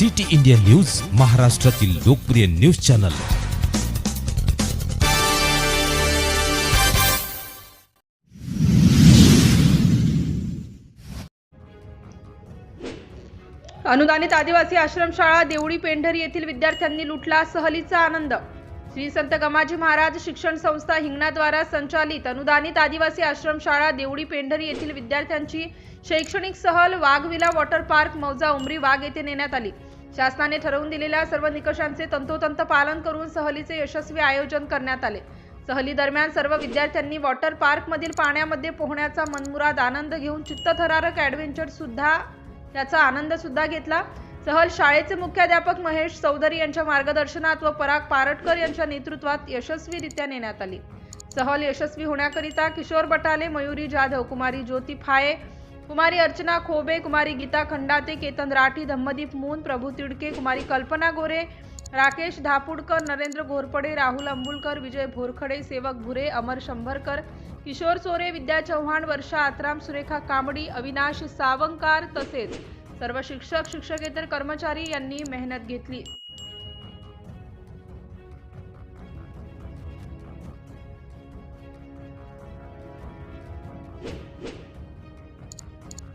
City India news महाराष्ट्रातील लोकप्रिय news channel. अनुदानित आदिवासी आश्रमशाळा देवळी पेंढरी येथील विद्यार्थ्यांनी लुटला सहलीचा आनंद. श्री संत गमाजी महाराज शिक्षण संस्था हिंगणाद्वारा संचालित अनुदानित आदिवासी आश्रमशाळा देवळी पेंढरी येथील विद्यार्थ्यांची शैक्षणिक सहल वाघविला वॉटर पार्क मौजा उमरी वाघ येथे नेण्यात आली. शासनाने ठरवून दिलेल्या सर्व निकषांचे तंतोतंत पालन करून सहलीचे यशस्वी आयोजन करण्यात आले. सहली दरम्यान सर्व विद्यार्थ्यांनी वॉटर पार्कमधील पाण्यामध्ये पोहण्याचा मनमुराद आनंद घेऊन चित्तथरारक ॲडव्हेंचर सुद्धा याचा आनंद सुद्धा घेतला. सहल शाळेचे मुख्याध्यापक महेश चौधरी यांच्या मार्गदर्शनात व पराग पारटकर यांच्या नेतृत्वात यशस्वीरित्या नेण्यात आली. सहल यशस्वी होण्याकरिता किशोर बटाले मयुरी जाधव कुमारी ज्योती फाये कुमारी अर्चना खोबे कुमारी गीता खंडाते केतन राठी धम्मदीप मून प्रभू तिडके कुमारी कल्पना गोरे राकेश धापुडकर नरेंद्र घोरपडे राहुल अंबुलकर विजय भोरखडे सेवक भुरे अमर शंभरकर किशोर चोरे विद्या चव्हाण वर्षा आत्राम सुरेखा कांबडी अविनाश सावंकार तसेच सर्व शिक्षक शिक्षकेतर कर्मचारी यांनी मेहनत घेतली.